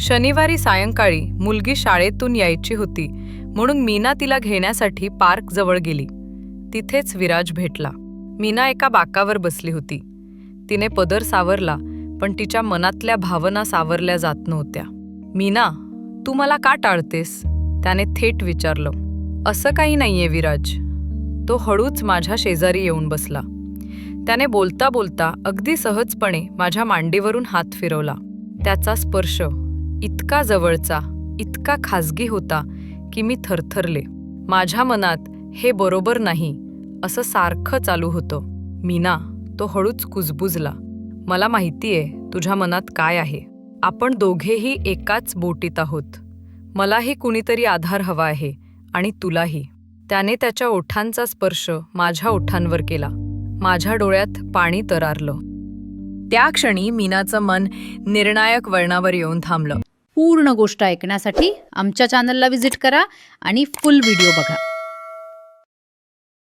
शनिवारी सायंकाळी मुलगी शाळेतून यायची होती म्हणून मीना तिला घेण्यासाठी पार्क जवळ गेली. तिथेच विराज भेटला. मीना एका बाकावर बसली होती. तिने पदर सावरला पण तिच्या मनातल्या भावना सावरल्या जात नव्हत्या. मीना तू मला का टाळतेस? त्याने थेट विचारलं. असं काही नाहीये विराज. तो हळूच माझ्या शेजारी येऊन बसला. त्याने बोलता बोलता अगदी सहजपणे माझ्या मांडीवरून हात फिरवला. त्याचा स्पर्श इतका जवळचा इतका खाजगी होता की मी थरथरले. माझ्या मनात हे बरोबर नाही असं सारखं चालू होतं. मीना तो हळूच कुजबुजला. मला माहितीये तुझ्या मनात काय आहे. आपण दोघेही एकाच बोटीत आहोत. मलाही कुणीतरी आधार हवा आहे आणि तुलाही. त्याने त्याच्या ओठांचा स्पर्श माझ्या ओठांवर केला. माझ्या डोळ्यात पाणी तरारलं. त्या क्षणी मीनाचं मन निर्णायक वळणावर येऊन थांबलं. पूर्ण गोष्ट ऐकण्यासाठी आमच्या चॅनलला व्हिजिट करा आणि फुल व्हिडिओ बघा.